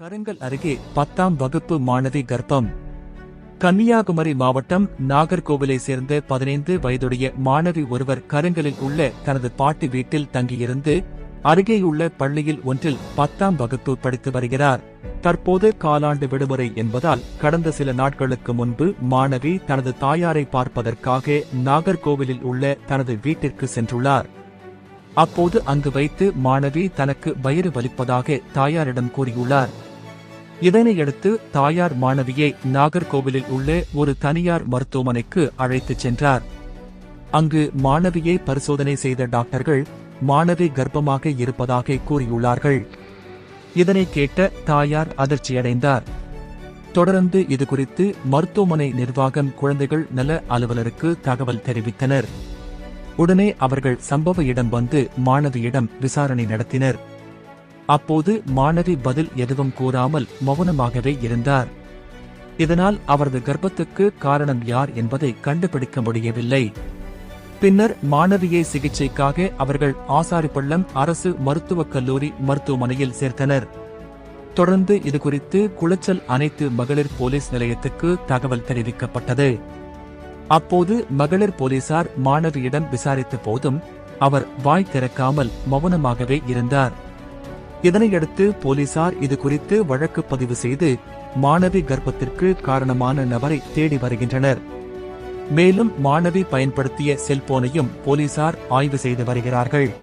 கருங்கல் அருகே பத்தாம் வகுப்பு மாணவி கர்ப்பம். கன்னியாகுமரி மாவட்டம் நாகர்கோவிலை சேர்ந்த பதினைந்து வயதுடைய மாணவி ஒருவர் கருங்கலில் உள்ள தனது பாட்டி வீட்டில் தங்கியிருந்து அருகேயுள்ள பள்ளியில் ஒன்றில் பத்தாம் வகுப்பு படித்து வருகிறார். தற்போது காலாண்டு விடுமுறை என்பதால் கடந்த சில நாட்களுக்கு முன்பு மாணவி தனது தாயாரை பார்ப்பதற்காக நாகர்கோவிலில் உள்ள தனது வீட்டிற்கு சென்றுள்ளார். அப்போது அங்கு வைத்து மாணவி தனக்கு வயிறு வலிப்பதாக தாயாரிடம் கூறியுள்ளார். இதனையடுத்து தாயார் மாணவியை நாகர்கோவிலில் உள்ள ஒரு தனியார் மருத்துவமனைக்கு அழைத்துச் சென்றார். அங்கு மாணவியை பரிசோதனை செய்த டாக்டர்கள் மாணவி கர்ப்பமாக இருப்பதாக கூறியுள்ளார்கள். இதனை கேட்ட தாயார் அதிர்ச்சியடைந்தார். தொடர்ந்து இதுகுறித்து மருத்துவமனை நிர்வாகம் குழந்தைகள் நல அலுவலருக்கு தகவல் தெரிவித்தனர். உடனே அவர்கள் சம்பவ இடம் வந்து மாணவியிடம் விசாரணை நடத்தினர். அப்போது மாணவி பதில் எதுவும் கூறாமல் மௌனமாகவே இருந்தார். இதனால் அவரது கர்ப்பத்துக்கு காரணம் யார் என்பதை கண்டுபிடிக்க முடியவில்லை. பின்னர் மாணவியை சிகிச்சைக்காக அவர்கள் ஆசாரிப்பள்ளம் அரசு மருத்துவக் கல்லூரி மருத்துவமனையில் சேர்த்தனர். தொடர்ந்து இதுகுறித்து குளச்சல் அனைத்து மகளிர் போலீஸ் நிலையத்துக்கு தகவல் தெரிவிக்கப்பட்டது. அப்போது மகளிர் போலீசார் மாணவியிடம் விசாரித்த போதும் அவர் வாய் திறக்காமல் மௌனமாகவே இருந்தார். இதனையடுத்து போலீசார் இது குறித்து வழக்கு பதிவு செய்து மாணவி கர்ப்பத்திற்கு காரணமான நபரை தேடி வருகின்றனர். மேலும் மாணவி பயன்படுத்திய செல்போனையும் போலீசார் ஆய்வு செய்து வருகிறார்கள்.